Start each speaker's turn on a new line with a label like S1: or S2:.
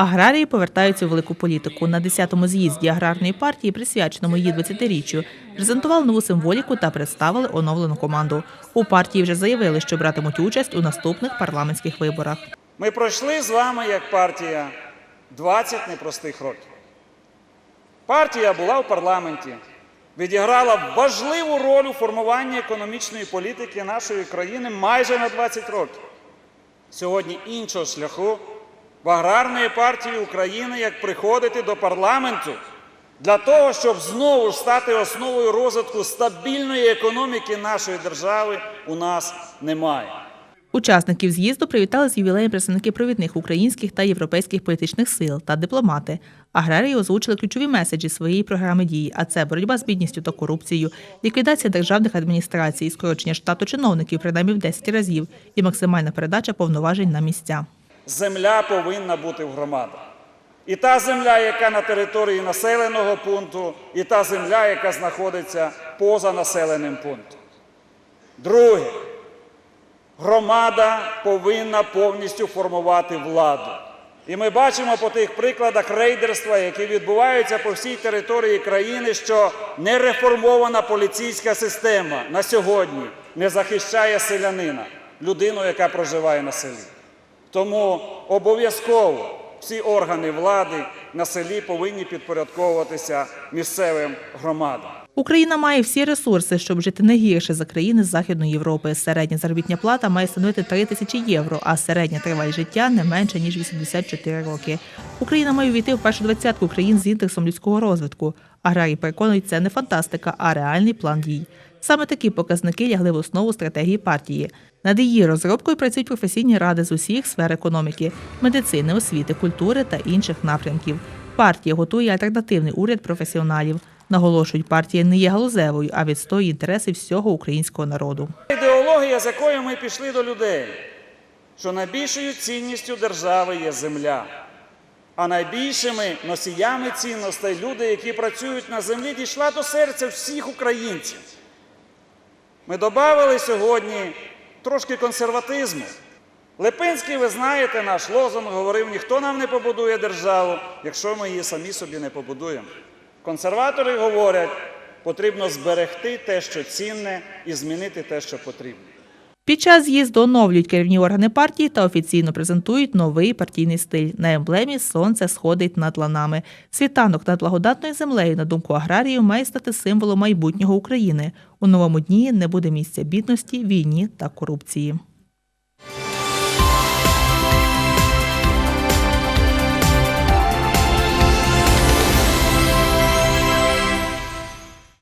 S1: Аграрії повертаються у велику політику. На 10-му з'їзді аграрної партії, присвяченому її 20-річчю, презентували нову символіку та представили оновлену команду. У партії вже заявили, що братимуть участь у наступних парламентських виборах.
S2: Ми пройшли з вами як партія 20 непростих років. Партія була в парламенті, відіграла важливу роль у формуванні економічної політики нашої країни майже на 20 років. Сьогодні іншого шляху в аграрної партії України як приходити до парламенту для того, щоб знову стати основою розвитку стабільної економіки нашої держави, у нас немає.
S1: Учасників з'їзду привітали з ювілеєм представники провідних українських та європейських політичних сил та дипломати. Аграрії озвучили ключові меседжі своєї програми дії, а це боротьба з бідністю та корупцією, ліквідація державних адміністрацій, скорочення штату чиновників принаймні в 10 разів і максимальна передача повноважень на місця.
S2: Земля повинна бути в громадах. І та земля, яка на території населеного пункту, і та земля, яка знаходиться поза населеним пунктом. Друге, громада повинна повністю формувати владу. І ми бачимо по тих прикладах рейдерства, які відбуваються по всій території країни, що нереформована поліцейська система на сьогодні не захищає селянина, людину, яка проживає на селі. Тому обов'язково всі органи влади на селі повинні підпорядковуватися місцевим громадам.
S1: Україна має всі ресурси, щоб жити не гірше за країни Західної Європи. Середня заробітня плата має становити 3 тисячі євро, а середня тривалість життя не менше ніж 84 роки. Україна має увійти в першу двадцятку країн з індексом людського розвитку. Аграрії переконують, це не фантастика, а реальний план дій. Саме такі показники лягли в основу стратегії партії. Над її розробкою працюють професійні ради з усіх сфер економіки, медицини, освіти, культури та інших напрямків. Партія готує альтернативний уряд професіоналів. Наголошують, партія не є галузевою, а відстоює інтереси всього українського народу.
S2: Ідеологія, з якою ми пішли до людей, що найбільшою цінністю держави є земля, а найбільшими носіями цінностей люди, які працюють на землі, дійшла до серця всіх українців. Ми додали сьогодні трошки консерватизму. Липинський, ви знаєте, наш лозунг говорив: ніхто нам не побудує державу, якщо ми її самі собі не побудуємо. Консерватори говорять, потрібно зберегти те, що цінне, і змінити те, що потрібно.
S1: Під час з'їзду оновлюють керівні органи партії та офіційно презентують новий партійний стиль. На емблемі сонце сходить над ланами. Світанок над благодатною землею, на думку аграріїв, має стати символом майбутнього України. У новому дні не буде місця бідності, війні та корупції.